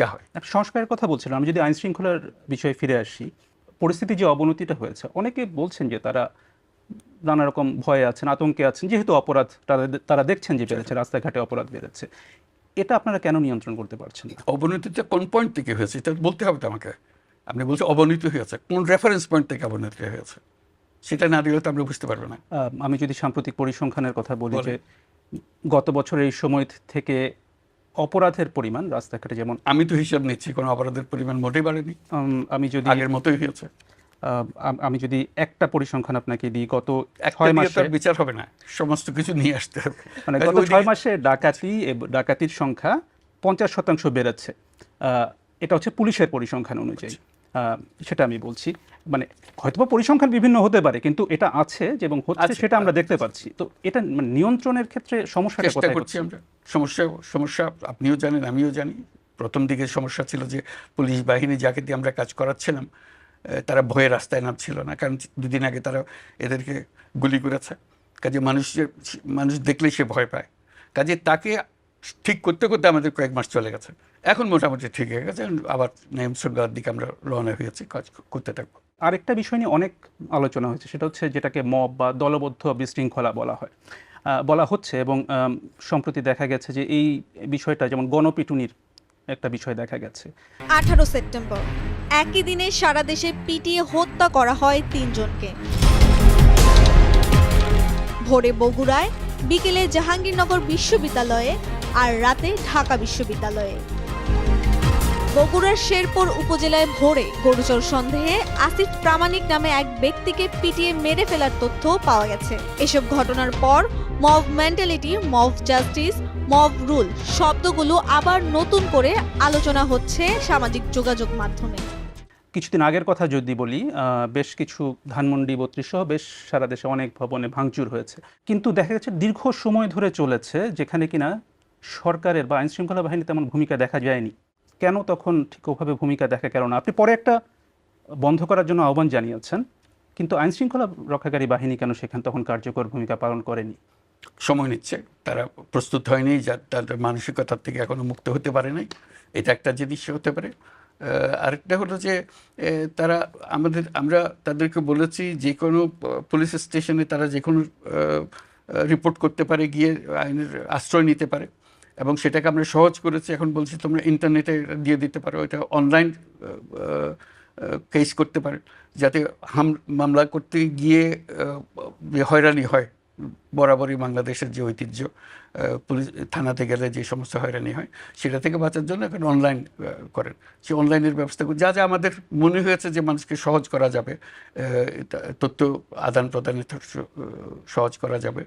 যা হয়। সংস্কারের কথা বলছিলাম আমি যদি আইন শৃঙ্খলার বিষয়ে ফিরে আসি পরিস্থিতি যে অবনতিটা হয়েছে অনেকে বলছেন যে তারা নানা রকম ভয়ে আছেন আতঙ্কে আছেন যেহেতু অপরাধ তারা দেখছেন যে বেড়েছে রাস্তাঘাটে অপরাধ বেড়েছে। এটা আপনারা কেন নিয়ন্ত্রণ করতে পারছেন না? অবনতিটা কোন পয়েন্ট থেকে হয়েছে এটা বলতে হবে তো আমাকে। আপনি বলছেন অবনতি হয়েছে কোন রেফারেন্স পয়েন্ট থেকে অবনতি হয়েছে? সেটা না দিলে তো আমরা বুঝতে পারব না। আমি যদি সাম্প্রতিক পরিসংখ্যানের কথা বলি যে গত বছর এই সময় থেকে অপরাধের পরিমাণ রাস্তাঘাটে যেমন আমি তো হিসাব নিচ্ছি কোনো অপরাধের পরিমাণ মোটেই বাড়েনি। আমি যদি আগের মতোই হয়েছে। আমি যদি একটা পরিসংখ্যান আপনাকে দিই গত ছয় মাসে বিচার হবে না সমস্ত কিছু নিয়ে আসতে হবে। মানে গত ছয় মাসে ডাকাতি ডাকাতির সংখ্যা পঞ্চাশ শতাংশ বেড়েছে। আহ, এটা হচ্ছে পুলিশের পরিসংখ্যান অনুযায়ী। আহ, সেটা আমি বলছি। মানে হয়তোবা পরিসংখ্যান বিভিন্ন হতে পারে কিন্তু এটা আছে যে এবং হচ্ছে সেটা আমরা দেখতে পাচ্ছি। তো এটা মানে নিয়ন্ত্রণের ক্ষেত্রে সমস্যাটা কোথায় করছি আমরা। সমস্যা সমস্যা আপনিও জানেন, আমিও জানি। প্রথম দিকে সমস্যা ছিল যে পুলিশ বাহিনী যাকে দিয়ে আমরা কাজ করাচ্ছিলাম তারা ভয়ে রাস্তায় নামছিল না, কারণ দুদিন আগে তারা এদেরকে গুলি করেছে। কাজে মানুষের মানুষ দেখলেই সে ভয় পায়। কাজে তাকে ঠিক করতে করতে আমাদের কয়েক মাস চলে গেছে। এখন মোটামুটি ঠিক হয়ে গেছে, আবার শৃঙ্খলার দিকে আমরা রওনা হয়েছি, কাজ করতে থাকব। আরেকটা বিষয় নিয়ে অনেক আলোচনা হয়েছে, সেটা হচ্ছে যেটাকে মব বা দলবদ্ধ বিশৃঙ্খলা বলা হয়। বলা হচ্ছে এবং সম্প্রতি দেখা গেছে যে এই বিষয়টা যেমন গণপিটুনির একটা বিষয় দেখা গেছে। আঠারো সেপ্টেম্বর, একই দিনে সারা দেশে পিটিয়ে হত্যা করা হয় তিনজনকে। ভোরে বগুড়ায়, বিকেলে জাহাঙ্গীরনগর বিশ্ববিদ্যালয়ে আর রাতে ঢাকা বিশ্ববিদ্যালয়ে। বগুড়ার শেরপুর উপজেলায় ভোরে গরুচর সন্দেহে আসিফ প্রামাণিক নামে এক ব্যক্তিকে পিটিয়ে মেরে ফেলার তথ্য পাওয়া গেছে। এসব ঘটনার পর mob mentality, mob justice, mob rule শব্দগুলো আবার নতুন করে আলোচনা হচ্ছে সামাজিক যোগাযোগ মাধ্যমে। কিছুদিন আগের কথা যদি বলি বেশ কিছু ধানমন্ডি বত্রিশ সহ বেশ সারা দেশে অনেক ভবনে ভাঙচুর হয়েছে। কিন্তু দেখা গেছে দীর্ঘ সময় ধরে চলেছে, যেখানে কিনা সরকারের বা আইনশৃঙ্খলা বাহিনী তেমন ভূমিকা দেখা যায়নি। কেন তখন ঠিক ওভাবে ভূমিকা দেখা গেল না? আপনি পরে একটা বন্ধ করার জন্য আহ্বান জানিয়েছেন, কিন্তু আইন শৃঙ্খলা রক্ষাকারী বাহিনী কেন সেখানে তখন কার্যকর ভূমিকা পালন করেনি? সময় নিচ্ছে। তারা প্রস্তুত হয়নি, যা তাদের মানসিকতার থেকে এখনও মুক্ত হতে পারে নাই। এটা একটা জিনিস হতে পারে। আরেকটা হলো যে তারা আমাদের, আমরা তাদেরকে বলেছি যে কোনো পুলিশ স্টেশনে তারা যে কোনো রিপোর্ট করতে পারে, গিয়ে আইনের আশ্রয় নিতে পারে। এবং সেটাকে আমরা সহজ করেছি। এখন বলছি তোমরা ইন্টারনেটে দিয়ে দিতে পারো, এটা অনলাইন কেস করতে পারে। যাতে হাম, মামলা করতে গিয়ে হয়রানি হয়। বরাবরই বাংলাদেশের যে ঐতিহ্য পুলিশ থানাতে গেলে যে সমস্ত হয়রানি হয়, সেটা থেকে বাঁচার জন্য এখন অনলাইন করেন। সে অনলাইনের ব্যবস্থা যা যা আমাদের মনে হয়েছে যে মানুষকে সহজ করা যাবে তথ্য আদান প্রদানের সহজ করা যাবে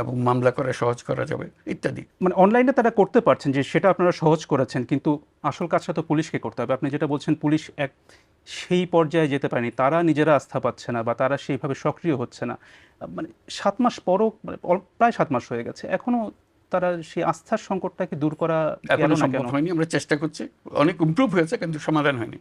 এবং মামলা করা সহজ করা যাবে, ইত্যাদি। মানে অনলাইনে তারা করতে পারছেন যে সেটা আপনারা সহজ করেছেন, কিন্তু আসল কাজটা তো পুলিশকে করতে হবে। আপনি যেটা বলছেন, পুলিশ এক সেই পর্যায়ে যেতে পারেনি তারা নিজেরা আস্থা পাচ্ছে না বা তারা সেইভাবে সক্রিয় হচ্ছে না। মানে সাত মাস পরও মানে প্রায় সাত মাস হয়ে গেছে। এখনও তারা সেই আস্থার সংকটটাকে দূর করা এখনও সম্ভব হয়নি আমরা চেষ্টা করছি। অনেক ইম্প্রুভ হয়েছে কিন্তু সমাধান হয়নি।